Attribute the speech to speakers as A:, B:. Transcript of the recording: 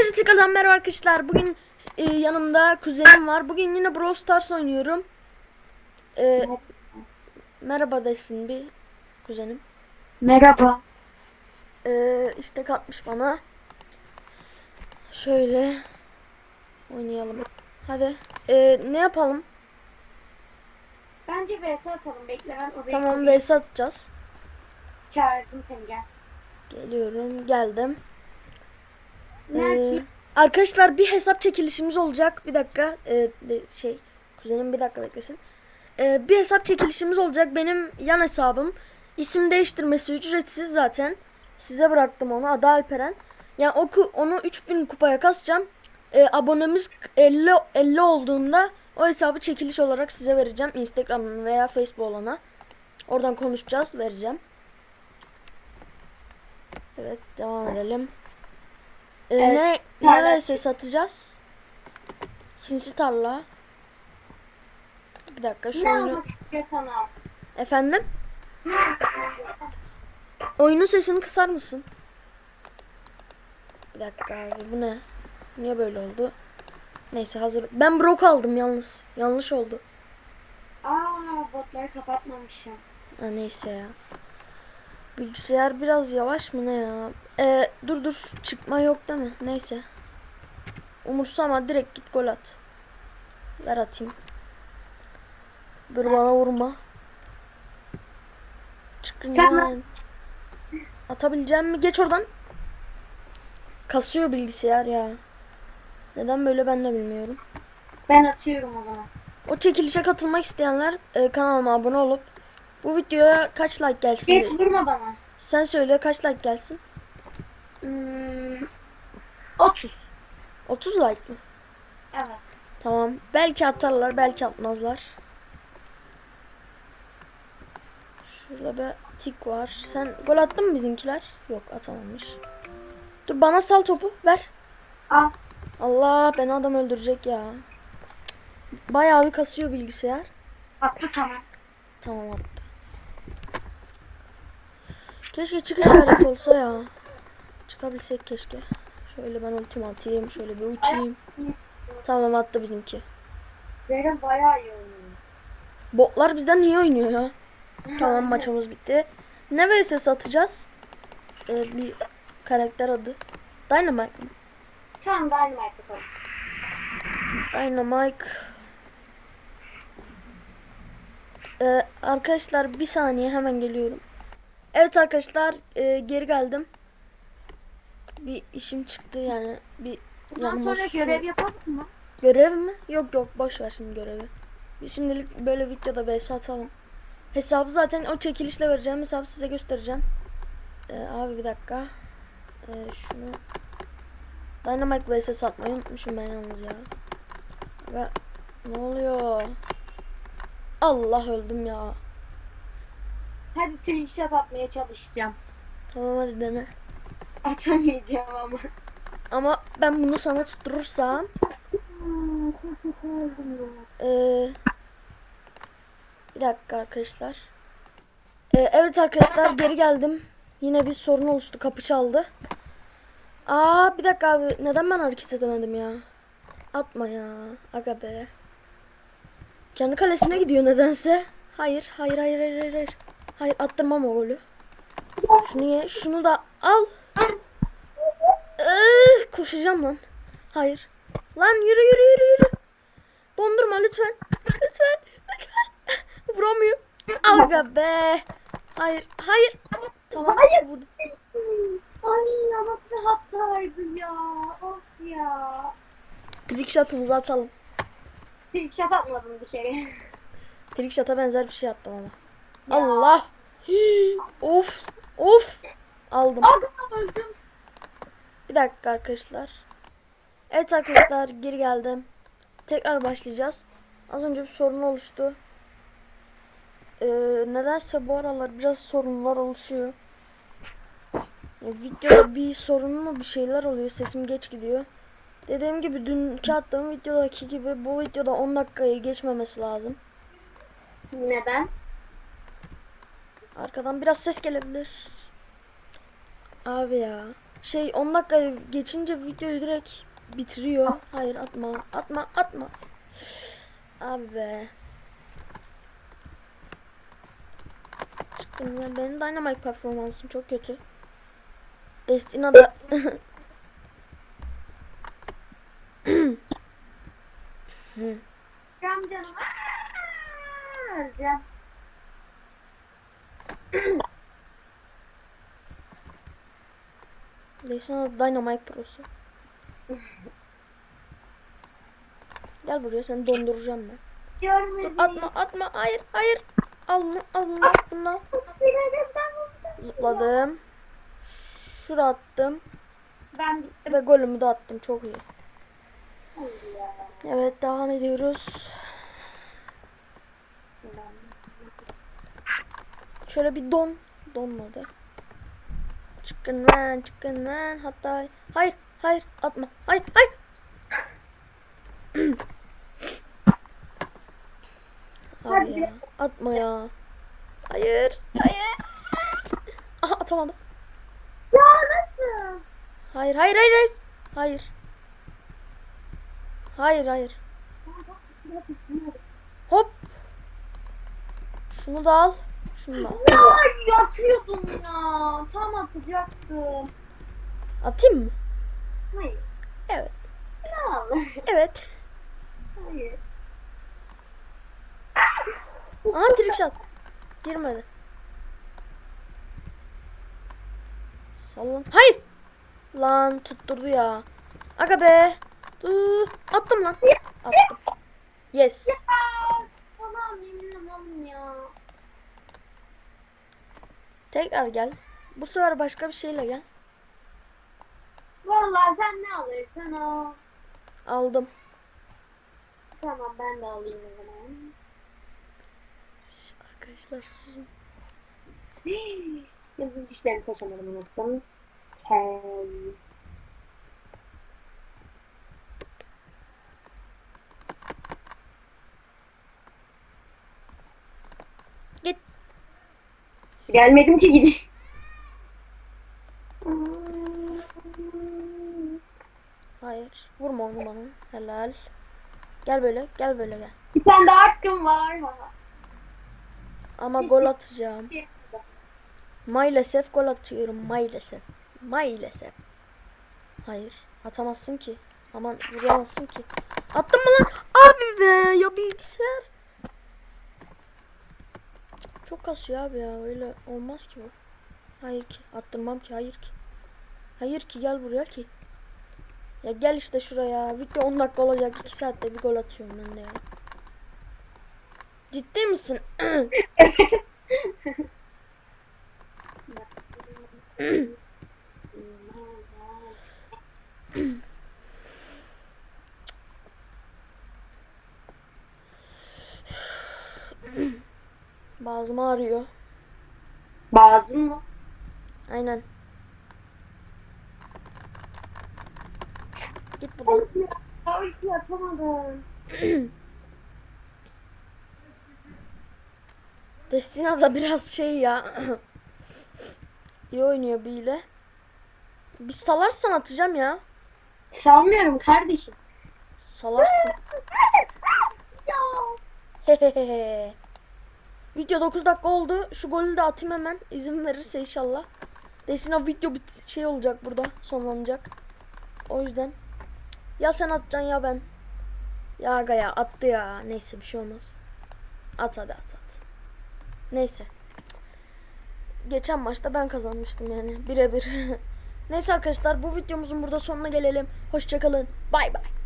A: Herkese tekrardan merhaba arkadaşlar. Bugün e, yanımda kuzenim var. Bugün yine Brawl Stars oynuyorum. E, merhaba desin bir kuzenim.
B: Merhaba.
A: E, işte katmış bana. Şöyle oynayalım. Hadi. E, ne yapalım?
B: Bence VS atalım. Bekle ben odaya
A: Tamam vs atacağız.
B: Çağırdım seni gel.
A: Geliyorum. Geldim. Ee, arkadaşlar bir hesap çekilişimiz olacak. Bir dakika. De- şey kuzenim bir dakika beklesin. Ee, bir hesap çekilişimiz olacak. Benim yan hesabım. İsim değiştirmesi ücretsiz zaten. Size bıraktım onu. Adı Alperen. Yani o ku- onu 3000 kupaya kasacağım. Ee, abonemiz 50 50 olduğunda o hesabı çekiliş olarak size vereceğim. Instagram veya Facebook olana. Oradan konuşacağız, vereceğim. Evet, devam edelim. Ee,
B: Evet,
A: ne
B: tarla.
A: ne vs satacağız? Sinsi tarla. Bir dakika şu
B: Ne
A: oyunu.
B: al.
A: Efendim? Oyunun sesini kısar mısın? Bir dakika abi bu ne? Niye böyle oldu? Neyse hazır. Ben brok aldım yalnız. Yanlış oldu.
B: Aa botları kapatmamışım.
A: Ha, neyse ya. Bilgisayar biraz yavaş mı ne ya? Ee, dur dur çıkma yok değil mi? Neyse. Umursama direkt git gol at. Ver atayım. Dur bana vurma. Çıkın
B: Tamam.
A: lan. Atabileceğim mi? Geç oradan. Kasıyor bilgisayar ya. Neden böyle ben de bilmiyorum.
B: Ben atıyorum o zaman.
A: O çekilişe katılmak isteyenler e, kanalıma abone olup bu videoya kaç like gelsin?
B: Geç vurma bana.
A: Sen söyle kaç like gelsin?
B: Hmm, 30.
A: 30 like mı?
B: Evet.
A: Tamam. Belki atarlar, belki atmazlar. Şurada bir tik var. Sen gol attın mı bizimkiler? Yok atamamış. Dur bana sal topu. Ver.
B: Al.
A: Allah beni adam öldürecek ya. Bayağı bir kasıyor bilgisayar.
B: Attı tamam.
A: Tamam attı. Keşke çıkış işareti olsa ya. Çıkabilsek keşke. Şöyle ben ultimi atayım. Şöyle bir uçayım. Tamam attı bizimki.
B: Zeren bayağı iyi oynuyor.
A: Botlar bizden iyi oynuyor ya. Tamam maçımız bitti. Ne vs satacağız? Ee, bir karakter adı. Dynamite mı?
B: Tamam Dynamite atalım.
A: Dynamite. Ee, arkadaşlar bir saniye hemen geliyorum. Evet arkadaşlar e, geri geldim. Bir işim çıktı yani bir
B: Bundan
A: yanıma
B: sonra görev yapalım mı?
A: Görev mi? Yok yok boş ver şimdi görevi. Biz şimdilik böyle videoda vs atalım. Hesabı zaten o çekilişle vereceğim hesabı size göstereceğim. Ee, abi bir dakika. Ee, şunu Dynamite vs satmayı unutmuşum ben yalnız ya. Aga, ne oluyor? Allah öldüm ya.
B: Hadi trickshot atmaya çalışacağım.
A: Tamam hadi dene.
B: Atamayacağım ama.
A: Ama ben bunu sana tutturursam Ee, bir dakika arkadaşlar. Ee, evet arkadaşlar geri geldim. Yine bir sorun oluştu. Kapı çaldı. Aa bir dakika abi. Neden ben hareket edemedim ya? Atma ya. Aga be. Kendi kalesine gidiyor nedense. Hayır, hayır, hayır, hayır, hayır. Hayır, attırmam o golü. Şunu ye. Şunu da al. Öf, koşacağım lan. Hayır. Lan yürü yürü yürü yürü. Dondurma lütfen. Lütfen. Lütfen. Vuramıyor. Aga be. Hayır. Hayır. Tamam.
B: Hayır.
A: Vurdum.
B: Ay bir hataydı ya. Of ya.
A: Trickshot'ımızı atalım.
B: Trickshot atmadım bir kere.
A: Trickshot'a benzer bir şey attım ama.
B: Ya.
A: Allah. Of. Of. Aldım.
B: Aga öldüm.
A: Bir dakika arkadaşlar. Evet arkadaşlar geri geldim. Tekrar başlayacağız. Az önce bir sorun oluştu. Ee, nedense bu aralar biraz sorunlar oluşuyor. Ya, videoda bir sorun mu bir şeyler oluyor. Sesim geç gidiyor. Dediğim gibi dünkü attığım videodaki gibi bu videoda 10 dakikayı geçmemesi lazım.
B: Neden?
A: Arkadan biraz ses gelebilir. Abi ya. Şey 10 dakika geçince videoyu direkt bitiriyor. Hayır atma. Atma atma. Abi be. Çıktım ya. Benim Dynamite performansım çok kötü. Destina'da
B: Canım canım. Aa, Öleceğim.
A: Destina'da Dynamite Pro'su. Gel buraya seni donduracağım ben.
B: Görmedim.
A: Dur, atma atma hayır hayır. Al bunu al bunu al bunu. al. Zıpladım. Şura attım.
B: Ben bittim.
A: Ve golümü de attım çok iyi. Evet devam ediyoruz. Şöyle bir don. Donmadı. Çıkın lan çıkın lan. Hatta hayır hayır atma. Hayır hayır. Abi ya. Atma ya. Hayır. Hayır. Aha atamadım.
B: Ya nasıl?
A: Hayır hayır hayır hayır. Hayır. Hayır hayır. Hop. Şunu da al. Al.
B: Ya yatıyordum ya. Tam atacaktım.
A: Atayım mı?
B: Hayır.
A: Evet.
B: Ne oldu?
A: Evet.
B: Hayır.
A: Aha trick shot. Girmedi. Sallan. Hayır. Lan tutturdu ya. Aga be. Dur. Attım lan. Attım. Yes.
B: Aa, Tamam yeminle malım ya.
A: Tekrar gel. Bu sefer başka bir şeyle gel.
B: Vallahi sen ne alırsan o.
A: Aldım.
B: Tamam ben de alayım o zaman.
A: Arkadaşlar susun.
B: Yıldız güçlerini seçemedim unuttum. Ken.
A: Git.
B: Gelmedim ki gideyim.
A: Hayır. Vurma onu bana. Helal. Gel böyle. Gel böyle gel.
B: Bir tane daha hakkım var.
A: Ama gol atacağım. Maalesef gol atıyorum. Maalesef. Maalesef. Hayır. Atamazsın ki. Aman vuramazsın ki. Attın mı lan? Abi be ya bilgisayar. Çok kasıyor abi ya. Öyle olmaz ki bu. Hayır ki. Attırmam ki. Hayır ki. Hayır ki gel buraya ki. Ya gel işte şuraya. Video 10 dakika olacak. 2 saatte bir gol atıyorum ben de ya. Ciddi misin? Bazım ağrıyor.
B: Bazın mı?
A: Aynen. Git buradan.
B: Hiç yapamadım.
A: Destina da biraz şey ya. İyi oynuyor bile. Bir salarsan atacağım ya.
B: Salmıyorum kardeşim.
A: Salarsın.
B: Ya.
A: Hehehe. Video 9 dakika oldu. Şu golü de atayım hemen. İzin verirse inşallah. Destina video bit şey olacak burada. Sonlanacak. O yüzden. Ya sen atacaksın ya ben. Ya aga ya attı ya. Neyse bir şey olmaz. At hadi at at. Neyse. Geçen maçta ben kazanmıştım yani. Birebir. Neyse arkadaşlar bu videomuzun burada sonuna gelelim. Hoşçakalın. Bay bay.